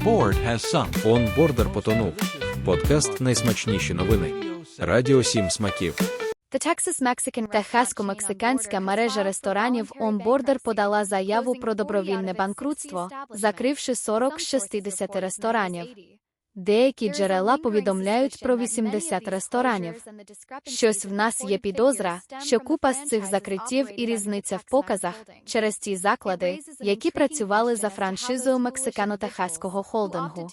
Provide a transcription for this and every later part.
Onboard has sunk. Онбордер потонув. Подкаст найсмачніші новини. Радіо Сім смаків. The Texas Mexican Техасько-мексиканська мережа ресторанів Онбордер подала заяву про добровільне банкрутство, закривши 40 з 60 ресторанів. Деякі джерела повідомляють про 80 ресторанів. Щось в нас є підозра, що купа з цих закриттів і різниця в показах через ті заклади, які працювали за франшизою мексикано-техаського холдингу.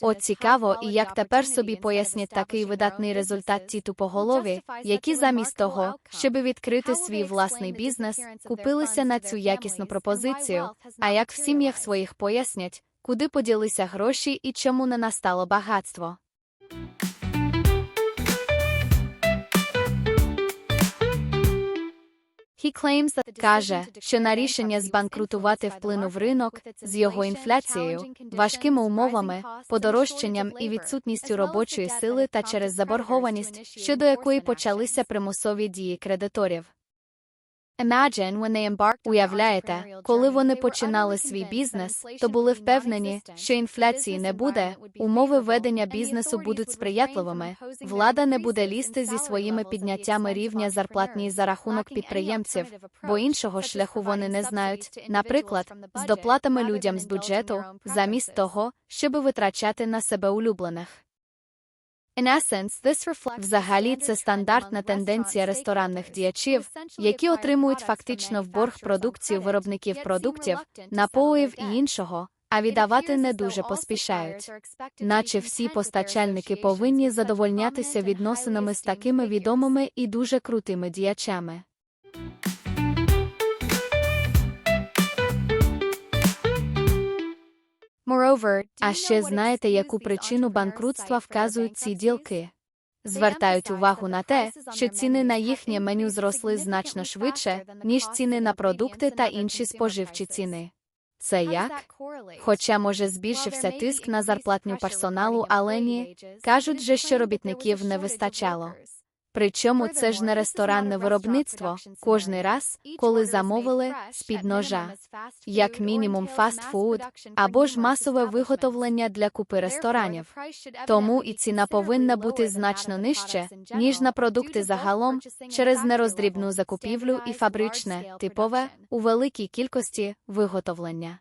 От цікаво, і як тепер собі пояснять такий видатний результат ті тупоголові, які замість того, щоби відкрити свій власний бізнес, купилися на цю якісну пропозицію. А як в сім'ях своїх пояснять, куди поділися гроші і чому не настало багатство. He claims that каже, що на рішення збанкрутувати вплинув ринок з його інфляцією, важкими умовами, подорожчанням і відсутністю робочої сили та через заборгованість, щодо якої почалися примусові дії кредиторів. Уявляєте, коли вони починали свій бізнес, то були впевнені, що інфляції не буде, умови ведення бізнесу будуть сприятливими, влада не буде лізти зі своїми підняттями рівня зарплатні за рахунок підприємців, бо іншого шляху вони не знають, наприклад, з доплатами людям з бюджету, замість того, щоби витрачати на себе улюблених. Взагалі це стандартна тенденція ресторанних діячів, які отримують фактично в борг продукцію виробників продуктів, напоїв і іншого, а віддавати не дуже поспішають. Наче всі постачальники повинні задовольнятися відносинами з такими відомими і дуже крутими діячами. А ще знаєте, яку причину банкрутства вказують ці ділки? Звертають увагу на те, що ціни на їхнє меню зросли значно швидше, ніж ціни на продукти та інші споживчі ціни. Це як? Хоча, може, збільшився тиск на зарплатню персоналу, але ні, кажуть же, що робітників не вистачало. Причому це ж не ресторанне виробництво, кожний раз, коли замовили з-під ножа, як мінімум фастфуд, або ж масове виготовлення для купи ресторанів. Тому і ціна повинна бути значно нижче, ніж на продукти загалом, через нероздрібну закупівлю і фабричне, типове, у великій кількості виготовлення.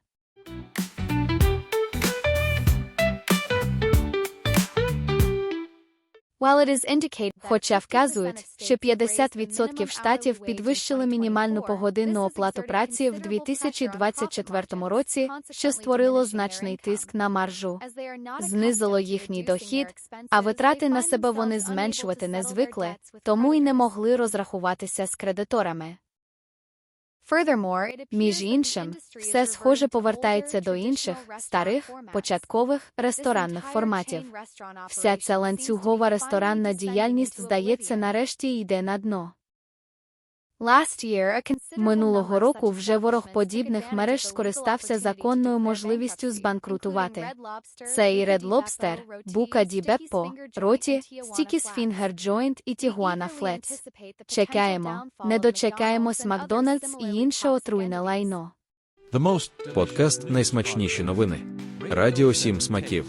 Хоча вказують, що 50% штатів підвищили мінімальну погодинну оплату праці в 2024 році, що створило значний тиск на маржу, знизило їхній дохід, а витрати на себе вони зменшувати не звикли, тому й не могли розрахуватися з кредиторами. Furthermore, між іншим, все схоже повертається до інших, старих, початкових ресторанних форматів. Вся ця ланцюгова ресторанна діяльність, здається, нарешті йде на дно. Минулого року вже ворог подібних мереж скористався законною можливістю збанкрутувати. Це і Red Lobster, Бука Ді Беппо, Роті, Стікіс Фінгер Джойнт і Тігуана Флетс. Чекаємо, не дочекаємось Макдональдс і інше отруйне лайно. The most Подкаст найсмачніші новини. Радіо Сім смаків.